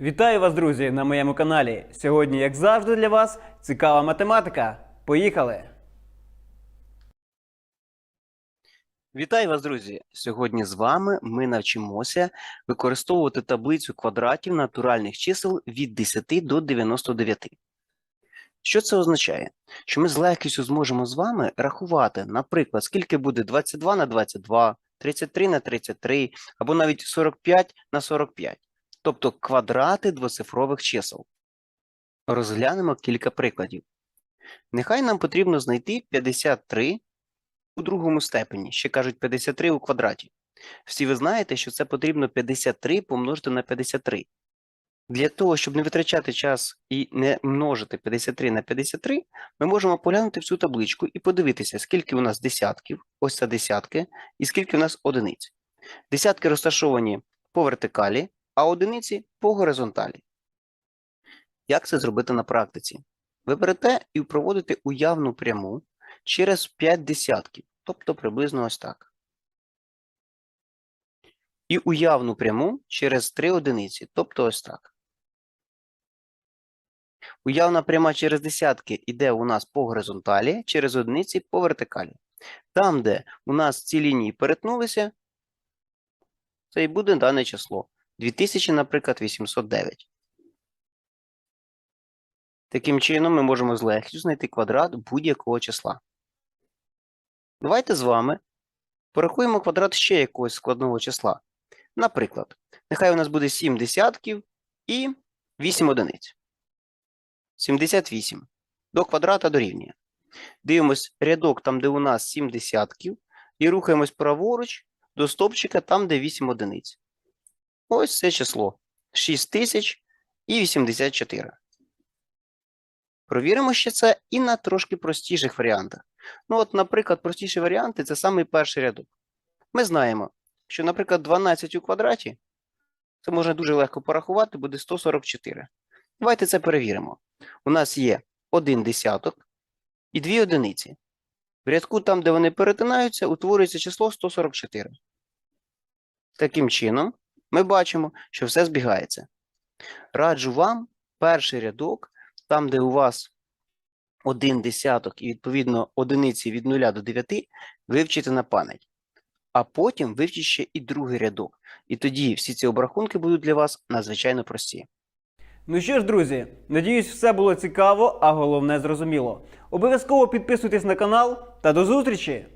Вітаю вас, друзі, на моєму каналі. Сьогодні, як завжди, для вас цікава математика. Поїхали! Вітаю вас, друзі! Сьогодні з вами ми навчимося використовувати таблицю квадратів натуральних чисел від 10 до 99. Що це означає? Що ми з легкістю зможемо з вами рахувати, наприклад, скільки буде 22 на 22, 33 на 33 або навіть 45 на 45 тобто квадрати двоцифрових чисел. Розглянемо кілька прикладів. Нехай нам потрібно знайти 53 у другому степені, ще кажуть 53 у квадраті. Всі ви знаєте, що це потрібно 53 помножити на 53. Для того, щоб не витрачати час і не множити 53 на 53, ми можемо поглянути в цю табличку і подивитися, скільки у нас десятків, ось це десятки, і скільки у нас одиниць. Десятки розташовані по вертикалі, а одиниці по горизонталі. Як це зробити на практиці? Ви берете і проводите уявну пряму через 5 десятків, тобто приблизно ось так. І уявну пряму через 3 одиниці, тобто ось так. Уявна пряма через десятки йде у нас по горизонталі, через одиниці по вертикалі. Там, де у нас ці лінії перетнулися, це і буде дане число. 2000, наприклад, 809. Таким чином, ми можемо з легкістю знайти квадрат будь-якого числа. Давайте з вами порахуємо квадрат ще якогось складного числа. Наприклад, нехай у нас буде 7 десятків і 8 одиниць. 78. До квадрата дорівнює. Дивимось рядок там, де у нас 7 десятків, і рухаємось праворуч до стопчика там, де 8 одиниць. Ось це число 6084. Провіримо ще це і на трошки простіших варіантах. Ну, от, наприклад, простіші варіанти це самий перший рядок. Ми знаємо, що, наприклад, 12 у квадраті це можна дуже легко порахувати, буде 144. Давайте це перевіримо. У нас є один десяток і дві одиниці. В рядку, там, де вони перетинаються, утворюється число 144. Таким чином, ми бачимо, що все збігається. Раджу вам перший рядок, там, де у вас один десяток і, відповідно, одиниці від 0 до 9, вивчити на пам'ять. А потім вивчіть ще і другий рядок. І тоді всі ці обрахунки будуть для вас надзвичайно прості. Ну що ж, друзі, надіюсь, все було цікаво, а головне зрозуміло. Обов'язково підписуйтесь на канал та до зустрічі!